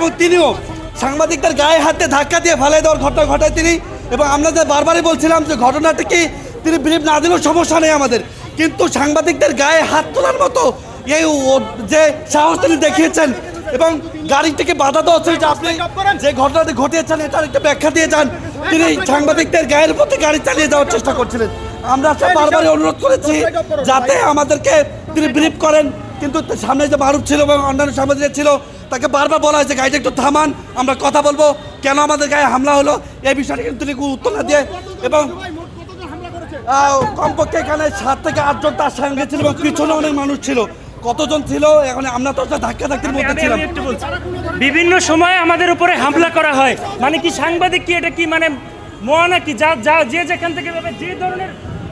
এবং তিনিও সাংবাদিকদের গায়ে হাতে ধাক্কা দিয়ে ফেলাই দেওয়ার ঘটনা ঘটায় তিনি। এবং আমরা যে বারবারই বলছিলাম যে ঘটনাটিকে তিনি ব্রিফ না দিলেও সমস্যা নেই আমাদের। কিন্তু সাংবাদিকদের গায়ে হাত তোলার মতো এই যে সাহস তিনি দেখিয়েছেন এবং গাড়িটিকে বাধা দেওয়া হচ্ছে যে আপনি যে ঘটনাটি ঘটিয়েছেন, এটার একটা ব্যাখ্যা দিয়ে যান। তিনি সাংবাদিকদের গায়ের প্রতি গাড়ি চালিয়ে যাওয়ার চেষ্টা করছিলেন। আমরা বারবারই অনুরোধ করেছি যাতে আমাদেরকে তিনি ব্রিফ করেন। কিন্তু সামনে যে মারুফ ছিল এবং অন্যান্য সাংবাদিক ছিল তাকে বারবার বলা হয়েছে গাড়িটা একটু থামান আমরা কথা বলব। কেন আমাদের গায়ে হামলা হলো? এই বিষয়টা কিন্তু তিনি উত্তর না দিয়ে এবং কমপক্ষে এখানে সাত থেকে আটজন তার সঙ্গে ছিল এবং পিছনে অনেক মানুষ ছিল। কতজন ছিল? এখন আমরা তো ধাক্কা ধাক্কির মধ্যে ছিলাম। বিভিন্ন সময় আমাদের উপরে হামলা করা হয়। মানে কি সাংবাদিক কি এটা কি মানে মোয়া নাকি? যা যা যে যেখান থেকে যে ধরনের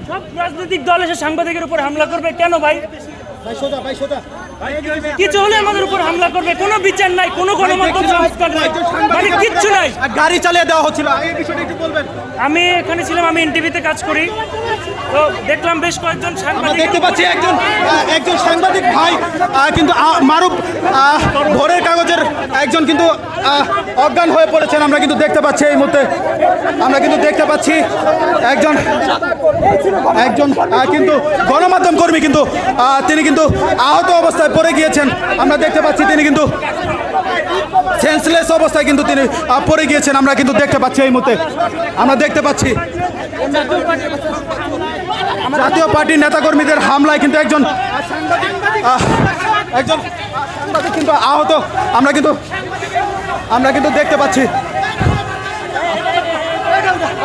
সব রাজনৈতিক দল এসে সাংবাদিকের উপর হামলা করবে কেন ভাই? 来说的，来说的。কিছু হলে আমাদের উপর হামলা করবে? কোনো বিচার নাই কোনো গণমাধ্যম সংস্কার নাই। মানে কিচ্ছু নাই। গাড়ি চালিয়ে দেওয়া হচ্ছিল। আমি এখানে ছিলাম আমি এনটিভিতে কাজ করি। তো দেখলাম বেশ কয়েকজন সাংবাদিক দেখতে পাচ্ছি একজন একজন সাংবাদিক ভাই কিন্তু মারুফ ভোরের কাগজের একজন কিন্তু অজ্ঞান হয়ে পড়েছেন। আমরা কিন্তু দেখতে পাচ্ছি এই মুহূর্তে আমরা কিন্তু দেখতে পাচ্ছি একজন একজন কিন্তু গণমাধ্যম কর্মী কিন্তু আহ, তিনি কিন্তু আহত অবস্থায় পড়ে গিয়েছেন। আমরা দেখতে পাচ্ছি তিনি কিন্তু সেন্সলেস অবস্থায় কিন্তু তিনি পড়ে গিয়েছেন। আমরা কিন্তু দেখতে পাচ্ছি এই মুহূর্তে। আমরা দেখতে পাচ্ছি জাতীয় পার্টির নেতাকর্মীদের হামলায় কিন্তু একজন একজন কিন্তু আহত। আমরা কিন্তু আমরা কিন্তু দেখতে পাচ্ছি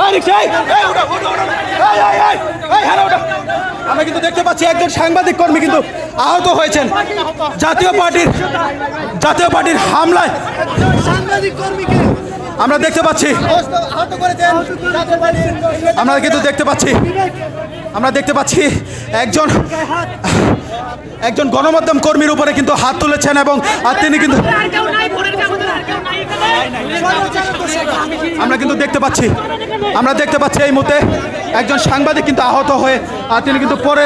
এই রিকশা, এই, এই, ওঠো, ওঠো, ওঠো, এই, এই, এই, এই, হ্যালো, ওঠো। আমরা কিন্তু একজন সাংবাদিক কর্মী কিন্তু আহত হয়েছেন। জাতীয় পার্টির জাতীয় পার্টির হামলায় সাংবাদিক কর্মীকে আমরা দেখতে পাচ্ছি। আমরা কিন্তু দেখতে পাচ্ছি। আমরা দেখতে পাচ্ছি একজন একজন গণমাধ্যম কর্মীর উপরে কিন্তু হাত তুলেছেন এবং আর তিনি কিন্তু আমরা কিন্তু দেখতে পাচ্ছি। আমরা দেখতে পাচ্ছি এই মুহূর্তে একজন সাংবাদিক কিন্তু আহত হয়ে আর তিনি কিন্তু পরে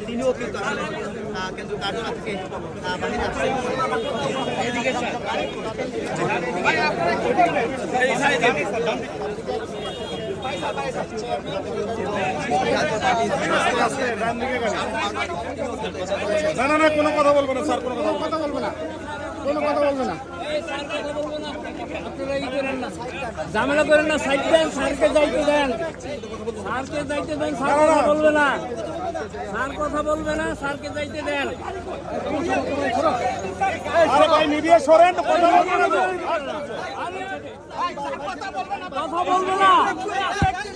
তিনিও না না না, কোনো কথা বলব না, স্যার, কোনো কথা কথা বলব না। কোনো কথা বলব না। ঝামেলা করেন না সাইড দেন স্যারকে যাইতে দেন। স্যারকে যাইতে দেন স্যার কথা বলবে না। স্যার কথা বলবে না স্যারকে যাইতে দেন। আরে ভাই মিডিয়া সরেন কথা বলব না কথা বলবে না।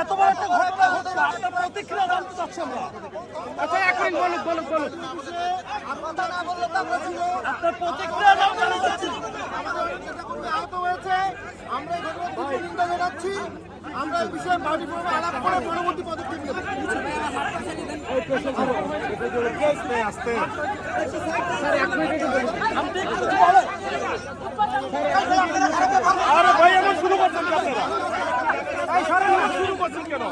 এত বড় একটা ঘটনা ঘটলো, আপনার প্রতিক্রিয়া জানতে চাচ্ছি আমরা। আচ্ছা, এক মিনিট বলুন, বলুন, বলুন। আপনার প্রতিক্রিয়া জানতে চাচ্ছি। আহত হয়েছে আমরা জানাচ্ছি আমরা এই বিষয়ে পার্টি ফোরামে আলাপ করে পরবর্তী পদক্ষেপ নেব। আরে ভাই এমন শুরু করছেন কেন আপনারা? শুরু করছেন কেন?